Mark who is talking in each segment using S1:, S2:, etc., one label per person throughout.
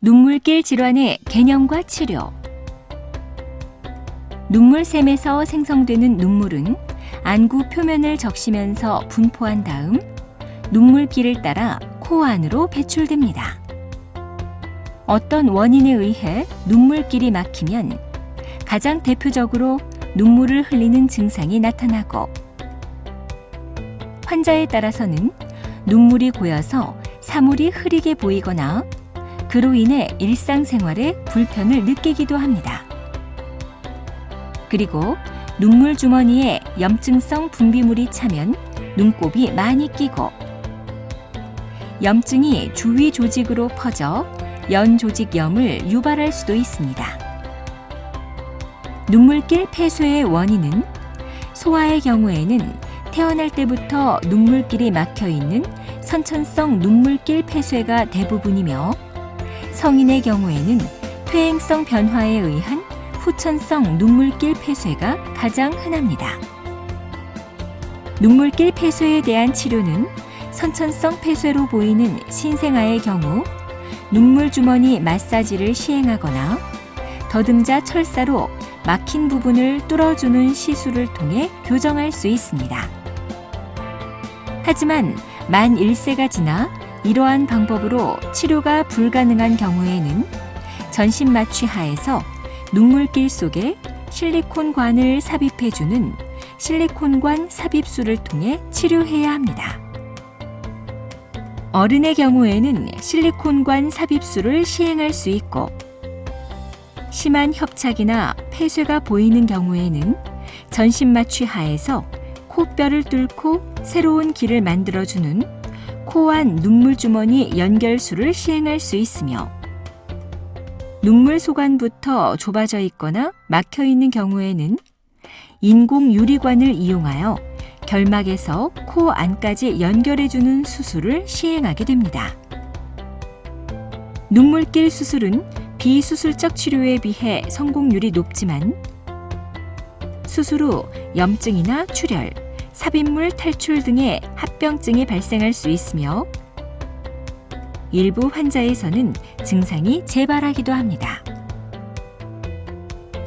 S1: 눈물길 질환의 개념과 치료. 눈물샘에서 생성되는 눈물은 안구 표면을 적시면서 분포한 다음 눈물길을 따라 코 안으로 배출됩니다. 어떤 원인에 의해 눈물길이 막히면 가장 대표적으로 눈물을 흘리는 증상이 나타나고 환자에 따라서는 눈물이 고여서 사물이 흐리게 보이거나 그로 인해 일상생활에 불편을 느끼기도 합니다. 그리고 눈물 주머니에 염증성 분비물이 차면 눈곱이 많이 끼고 염증이 주위 조직으로 퍼져 연 조직염을 유발할 수도 있습니다. 눈물길 폐쇄의 원인은 소아의 경우에는 태어날 때부터 눈물길이 막혀 있는 선천성 눈물길 폐쇄가 대부분이며 성인의 경우에는 퇴행성 변화에 의한 후천성 눈물길 폐쇄가 가장 흔합니다. 눈물길 폐쇄에 대한 치료는 선천성 폐쇄로 보이는 신생아의 경우 눈물 주머니 마사지를 시행하거나 더듬자 철사로 막힌 부분을 뚫어주는 시술을 통해 교정할 수 있습니다. 하지만 만 1세가 지나 이러한 방법으로 치료가 불가능한 경우에는 전신 마취 하에서 눈물길 속에 실리콘관을 삽입해주는 실리콘관 삽입술을 통해 치료해야 합니다. 어른의 경우에는 실리콘관 삽입술을 시행할 수 있고 심한 협착이나 폐쇄가 보이는 경우에는 전신 마취 하에서 코뼈를 뚫고 새로운 길을 만들어주는 코안 눈물 주머니 연결술을 시행할 수 있으며 눈물 소관부터 좁아져 있거나 막혀 있는 경우에는 인공 유리관을 이용하여 결막에서 코 안까지 연결해주는 수술을 시행하게 됩니다. 눈물길 수술은 비수술적 치료에 비해 성공률이 높지만 수술 후 염증이나 출혈, 삽입물 탈출 등의 합병증이 발생할 수 있으며 일부 환자에서는 증상이 재발하기도 합니다.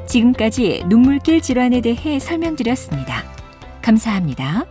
S1: 지금까지 눈물길 질환에 대해 설명드렸습니다. 감사합니다.